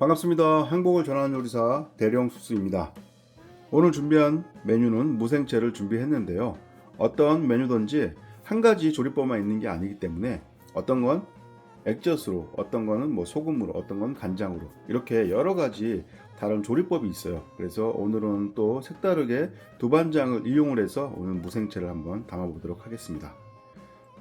반갑습니다. 행복을 전하는 요리사 대령수스입니다. 오늘 준비한 메뉴는 무생채를 준비했는데요. 어떤 메뉴든지 한 가지 조리법만 있는 게 아니기 때문에 어떤 건 액젓으로, 어떤 거는 뭐 소금으로, 어떤 건 간장으로 이렇게 여러 가지 다른 조리법이 있어요. 그래서 오늘은 또 색다르게 두반장을 이용을 해서 오늘 무생채를 한번 담아보도록 하겠습니다.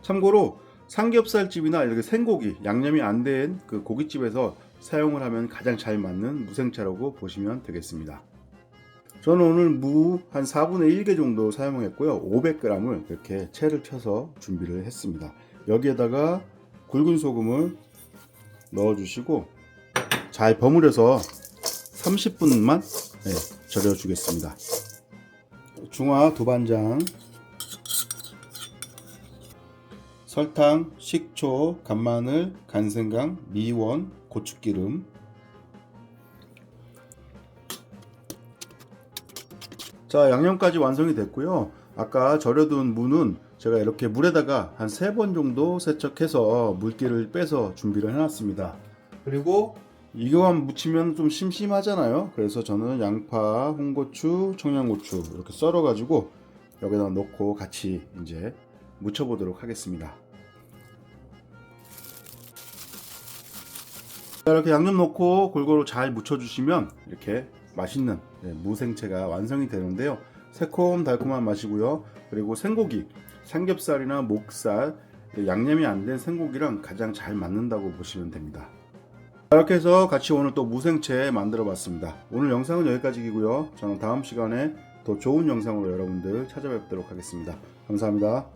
참고로 삼겹살집이나 이렇게 생고기 양념이 안 된 그 고깃집에서 사용을 하면 가장 잘 맞는 무생채라고 보시면 되겠습니다. 저는 오늘 무 한 4분의 1개 정도 사용했고요. 500g을 이렇게 채를 펴서 준비를 했습니다. 여기에다가 굵은 소금을 넣어주시고 잘 버무려서 30분만 절여주겠습니다. 중화 두반장 설탕, 식초, 간마늘, 간생강, 미원, 고추기름. 자 양념까지 완성이 됐고요. 아까 절여둔 무는 제가 이렇게 물에다가 한 세 번 정도 세척해서 물기를 빼서 준비를 해놨습니다. 그리고 이거만 묻히면 좀 심심하잖아요. 그래서 저는 양파, 홍고추, 청양고추 이렇게 썰어 가지고 여기다 넣고 같이 이제 묻혀보도록 하겠습니다. 자, 이렇게 양념 넣고 골고루 잘 묻혀주시면 이렇게 맛있는 네, 무생채가 완성이 되는데요. 새콤달콤한 맛이고요. 그리고 생고기, 삼겹살이나 목살, 양념이 안 된 생고기랑 가장 잘 맞는다고 보시면 됩니다. 자, 이렇게 해서 같이 오늘 또 무생채 만들어 봤습니다. 오늘 영상은 여기까지이고요. 저는 다음 시간에 더 좋은 영상으로 여러분들 찾아뵙도록 하겠습니다. 감사합니다.